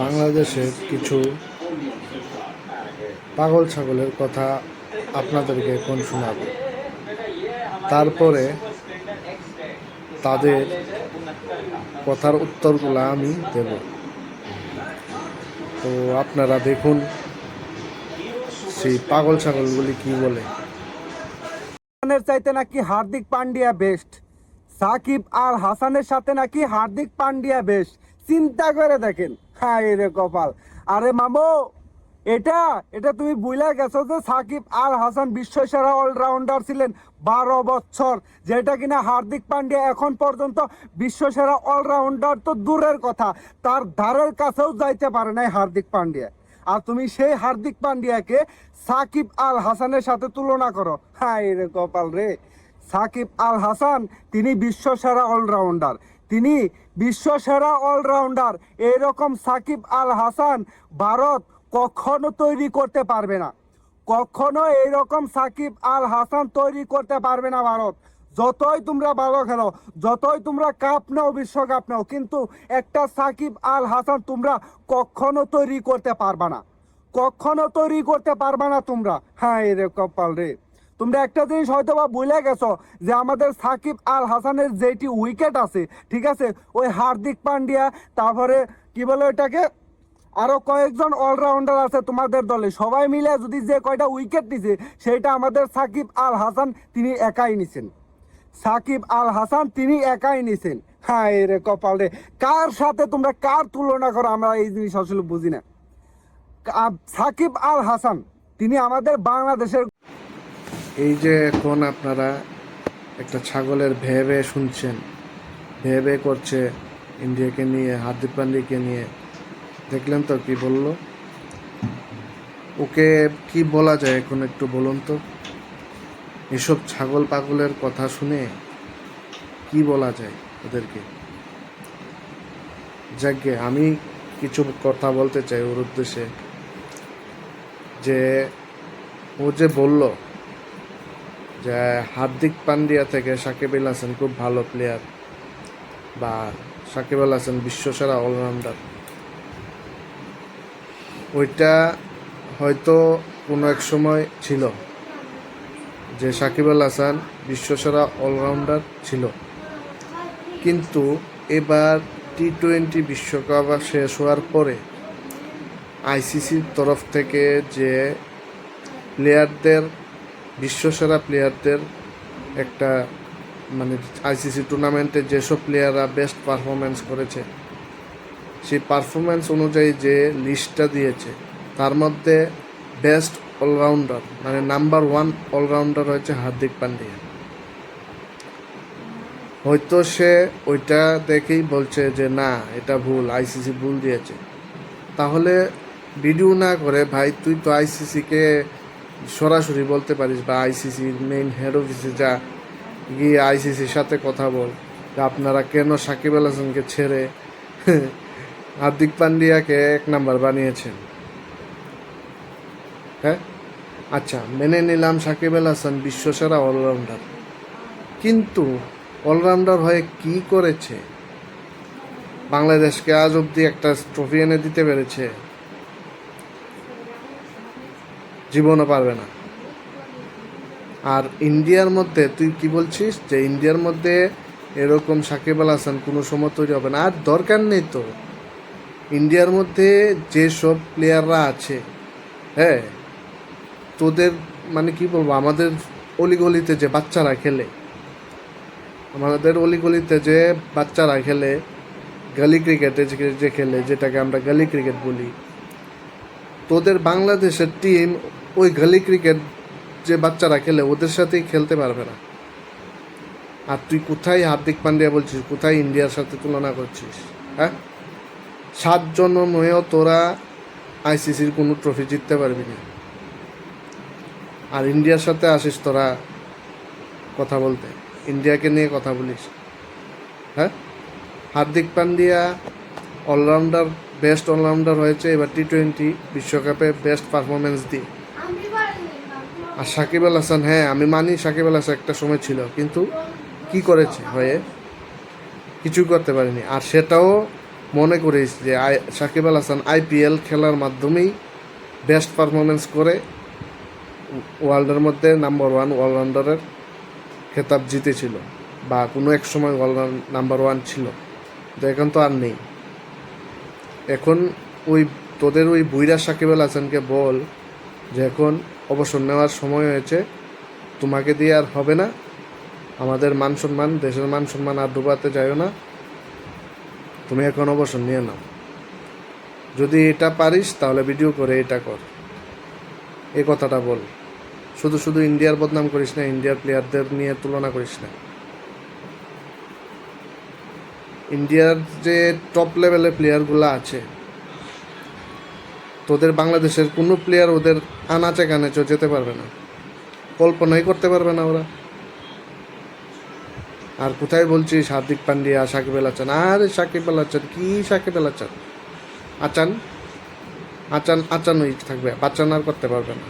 বাংলাদেশের কিছু পাগল ছাগলের কথা আপনাদেরকে এখন শোনাবো। তারপরে তাদের কথার উত্তরগুলো আমি দেব। তো আপনারা দেখুন, সেই পাগল ছাগলগুলি কি বলে। চাইতে নাকি হার্দিক পান্ডিয়া বেস্ট সাকিব আর হাসানের সাথে নাকি হার্দিক পান্ডিয়া বেস্ট চিন্তা করে দেখেন। হ্যাঁ রে কপাল। আরে মামো, এটা এটা তুমি বুঝলে গেছো যে সাকিব আর হাসান বিশ্বসেরা অলরাউন্ডার ছিলেন বারো বছর, যেটা কিনা হার্দিক পান্ডিয়া এখন পর্যন্ত বিশ্বসেরা অলরাউন্ডার তো দূরের কথা, তার ধারের কাছেও যাইতে পারে নাই হার্দিক পান্ডিয়া আর তুমি সেই হার্দিক পান্ডিয়াকে সাকিব আল হাসানের সাথে তুলনা করো। হাই রে কপাল রে। সাকিব আল হাসান, তিনি বিশ্বসেরা অলরাউন্ডার। তিনি বিশ্বসেরা অলরাউন্ডার, এরকম সাকিব আল হাসান ভারত কখনো তৈরি করতে পারবে না। কখনো এইরকম সাকিব আল হাসান তৈরি করতে পারবে না ভারত। যতই তোমরা ভালো খেলো, যতই তোমরা কাপ নাও, বিশ্বকাপ নাও, কিন্তু একটা সাকিব আল হাসান তোমরা কখনো তৈরি করতে পারবা না। কখনো তৈরি করতে পারবা না তোমরা। হ্যাঁ এরকম পাল রে। তোমরা একটা জিনিস হয়তো বা ভুলে গেছো যে আমাদের সাকিব আল হাসানের যেটি উইকেট আছে, ঠিক আছে? ওই হার্দিক পান্ডিয়া, তারপরে কি বলে ওটাকে আরও কয়েকজন অলরাউন্ডার আছে তোমাদের দলে। সবাই মিলে যদি যে কয়টা উইকেট নিছে, সেইটা আমাদের সাকিব আল হাসান তিনি একাই নিছেন। সাকিব আল হাসান তিনি একাই নিছেন। হ্যাঁ রে কপাল রে। কার সাথে তোমরা কার তুলনা করো? আমরা এই জিনিস আসলে বুঝি না। সাকিব আল হাসান, তিনি আমাদের বাংলাদেশের এই যে এখন আপনারা একটা ছাগলের ভেয়ে ভেয়ে শুনছেন ভেয়ে ভেয়ে করছে ইন্ডিয়াকে নিয়ে, হার্দিক পান্ডিয়াকে নিয়ে, দেখলেন তো কি বলল? ওকে কি বলা যায় এখন একটু বলুন তো? এসব ছাগল পাগলের কথা শুনে কি বলা যায় ওদেরকে? যাকে আমি কিছু কথা বলতে চাই ওর উদ্দেশ্যে, যে ও যে বলল যে হার্দিক পান্ডিয়া থেকে সাকিব আল হাসান খুব ভালো প্লেয়ার বা সাকিব আল হাসান বিশ্বসেরা অলরাউন্ডার ওইটা হয়তো কোনো এক সময় ছিল যে সাকিব আল হাসান বিশ্বসেরা অলরাউন্ডার ছিল। কিন্তু এবার টি টোয়েন্টি বিশ্বকাপ শেষ হওয়ার পরে আইসিসির তরফ থেকে যে প্লেয়ারদের বিশ্বসেরা প্লেয়ারদের একটা মানে আইসিসি টুর্নামেন্টে যেসব প্লেয়াররা বেস্ট পারফরমেন্স করেছে, সেই পারফরমেন্স অনুযায়ী যে লিস্টটা দিয়েছে, তার মধ্যে বেস্ট অলরাউন্ডার মানে নাম্বার ওয়ান অলরাউন্ডার হয়েছে হার্দিক পান্ডিয়া। হয়তো সে ওইটা দেখেই বলছে যে, না, এটা ভুল আইসিসি ভুল দিয়েছে। তাহলে ভিডিও না করে, ভাই, তুই তো আইসিসিকে সরাসরি বলতে পারিস বা আইসিসির মেইন হেড অফিসে যা, গিয়ে আইসিসির সাথে কথা বল। আপনারা কেন সাকিব আল হাসানকে ছেড়ে হার্দিক পান্ডিয়াকে এক নাম্বার বানিয়েছেন? হ্যাঁ? আচ্ছা মেনে নিলাম সাকিব আল হাসান বিশ্বসেরা অলরাউন্ডার কিন্তু অলরাউন্ডার হয়ে কি করেছে? বাংলাদেশকে আজ অব্দি একটা ট্রফি এনে দিতে পেরেছে। জীবনও পারবে না। আর ইন্ডিয়ার মধ্যে, তুই কি বলছিস যে ইন্ডিয়ার মধ্যে এরকম সাকিব আল হাসান কোনো সময় তৈরি হবে না? আর দরকার নেই তো। ইন্ডিয়ার মধ্যে যেসব প্লেয়াররা আছে হ্যাঁ তোদের মানে কি বলব, আমাদের অলিগলিতে যে বাচ্চারা খেলে, আমাদের অলিগলিতে যে বাচ্চারা খেলে, গালি ক্রিকেটে যে- যে খেলে, যেটাকে আমরা গালি ক্রিকেট বলি, তোদের বাংলাদেশের টিম ওই গালি ক্রিকেট যে বাচ্চারা খেলে, ওদের সাথেই খেলতে পারবে না। আর তুই কোথায় হার্দিক পান্ডিয়া বলছিস? কোথায় ইন্ডিয়ার সাথে তুলনা করছিস? হ্যাঁ? সাতজন হয়েও তোরা আইসিসির কোনো ট্রফি জিততে পারবি না। আর ইন্ডিয়ার সাথে আসিস তোরা কথা বলতে। ইন্ডিয়াকে নিয়ে কথা বলিস। হ্যাঁ? Hardik Pandya allrounder best allrounder হয়েছে। এবার টি টোয়েন্টি বিশ্বকাপে বেস্ট পারফরমেন্স দিয়ে। আর সাকিব আল হাসান হ্যাঁ আমি মানি সাকিব আল হাসান একটা সময় ছিল, কিন্তু কি করেছে হয়ে কিছুই করতে পারেনি। আর সেটাও মনে করিস যে আই, সাকিব আল হাসান আইপিএল খেলার মাধ্যমেই বেস্ট পারফরমেন্স করে ওয়ার্ল্ডের মধ্যে নাম্বার ওয়ান অলরাউন্ডারের খেতাব জিতেছিল, বা কোনো এক সময় অলরাউন্ড নাম্বার ওয়ান ছিল, তো এখন তো আর নেই। এখন ওই তোদের ওই বুইরা সাকিব আল হাসানকে বল যে এখন অবসর নেওয়ার সময় হয়েছে, তোমাকে দিয়ে আর হবে না। আমাদের মান সম্মান, দেশের মান সম্মান আর ডুবাতে যাইও না। তুমি এখন অবসর নিয়ে নাও। যদি এটা পারিস, তাহলে ভিডিও করে এটা কর। এ কথাটা বল। শুধু শুধু ইন্ডিয়ার বদনাম করিস না, ইন্ডিয়ার প্লেয়ারদের নিয়ে তুলনা করিস না। ইন্ডিয়ার যে টপ লেভেলের প্লেয়ারগুলো আছে তোদের বাংলাদেশের কোনো প্লেয়ার ওদের আনাচে কানাচে যেতে পারবে না। কল্পনাই করতে পারবে না ওরা। আর কোথায় বলছিস, হার্দিক পান্ডিয়া, সাকিব আল আচান আরে সাকিব আল আচান কি সাকিব আল আচান আচান? আচান, আচানই থাকবে বাচ্চান আর করতে পারবে না।